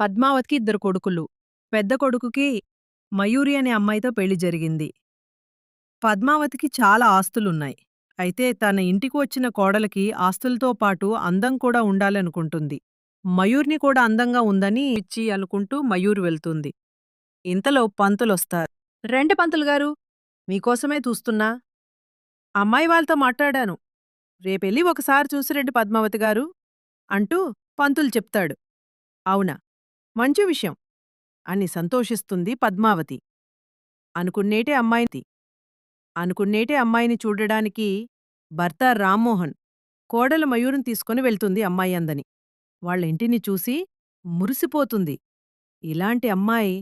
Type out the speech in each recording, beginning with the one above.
పద్మావతికి ఇద్దరు కొడుకులు. పెద్ద కొడుకుకి మయూరి అనే అమ్మాయితో పెళ్ళి జరిగింది. పద్మావతికి చాలా ఆస్తులున్నాయి. అయితే తన ఇంటికి వచ్చిన కోడలకి ఆస్తులతో పాటు అందం కూడా ఉండాలనుకుంటుంది. మయూర్ని కూడా అందంగా ఉందని ఇచ్చి అనుకుంటూ మయూర్ వెళ్తుంది. ఇంతలో పంతులొస్తారు. రెండు పంతులు గారు మీకోసమే చూస్తున్నా. అమ్మాయి వాళ్ళతో మాట్లాడాను. రేపెళ్ళి ఒకసారి చూసిరండి పద్మావతి గారు అంటూ పంతులు చెప్తాడు. అవునా? మంచి విషయం. అని సంతోషిస్తుంది పద్మావతి. అనుకున్నేటే అమ్మాయిని అనుకున్నేటే అమ్మాయిని చూడడానికి భర్త రామ్మోహన్ కోడల మయూరం తీసుకుని వెళ్తుంది అమ్మాయి అందని. వాళ్ళ ఇంటిని చూసి మురిసిపోతుంది. ఇలాంటి అమ్మాయి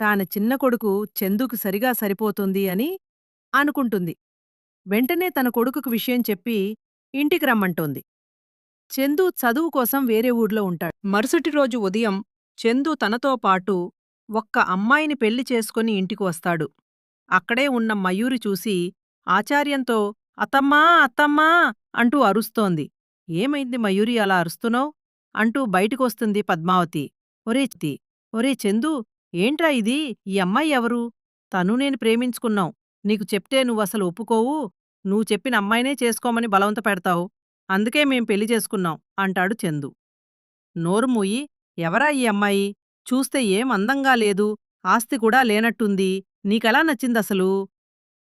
తాన చిన్న కొడుకు చందుకు సరిగా సరిపోతుంది అని అనుకుంటుంది. వెంటనే తన కొడుకుకు విషయం చెప్పి ఇంటికి రమ్మంటోంది. చందు చదువు కోసం వేరే ఊర్లో ఉంటాడు. మరుసటి రోజు ఉదయం చందు తనతో పాటు ఒక్క అమ్మాయిని పెళ్ళి చేసుకుని ఇంటికి వస్తాడు. అక్కడే ఉన్న మయూరి చూసి ఆచార్యంతో అత్తమ్మా అత్తమ్మా అంటూ అరుస్తోంది. ఏమైంది మయూరి అలా అరుస్తున్నావు? అంటూ బయటికొస్తుంది పద్మావతి. ఒరే తి ఒరే చందు ఏంట్రా ఇది? ఈ అమ్మాయి ఎవరు? తను నేను ప్రేమించుకున్నాం. నీకు చెప్తే నువ్వసలు ఒప్పుకోవు. నువ్వు చెప్పిన అమ్మాయినే చేసుకోమని బలవంత పెడతావు. అందుకే మేం పెళ్ళి చేసుకున్నాం అంటాడు చందు. నోరు మూయి ఎవరా ఈ అమ్మాయి? చూస్తే ఏం అందంగా లేదు. ఆస్తి కూడా లేనట్టుంది. నీకెలా నచ్చిందసలు?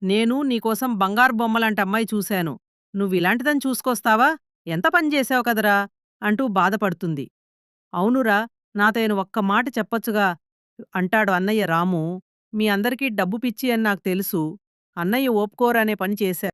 నేను నీకోసం బంగారు బొమ్మలాంటి అమ్మాయి చూశాను. నువ్విలాంటిదని చూసుకొస్తావా? ఎంత పనిచేశావు కదరా? అంటూ బాధపడుతుంది. అవునురా నాతోను ఒక్క మాట చెప్పొచ్చుగా. అంటాడు అన్నయ్య రాము. మీ అందరికీ డబ్బు పిచ్చి అని నాకు తెలుసు. అన్నయ్య ఓపుకోరనే పని చేశా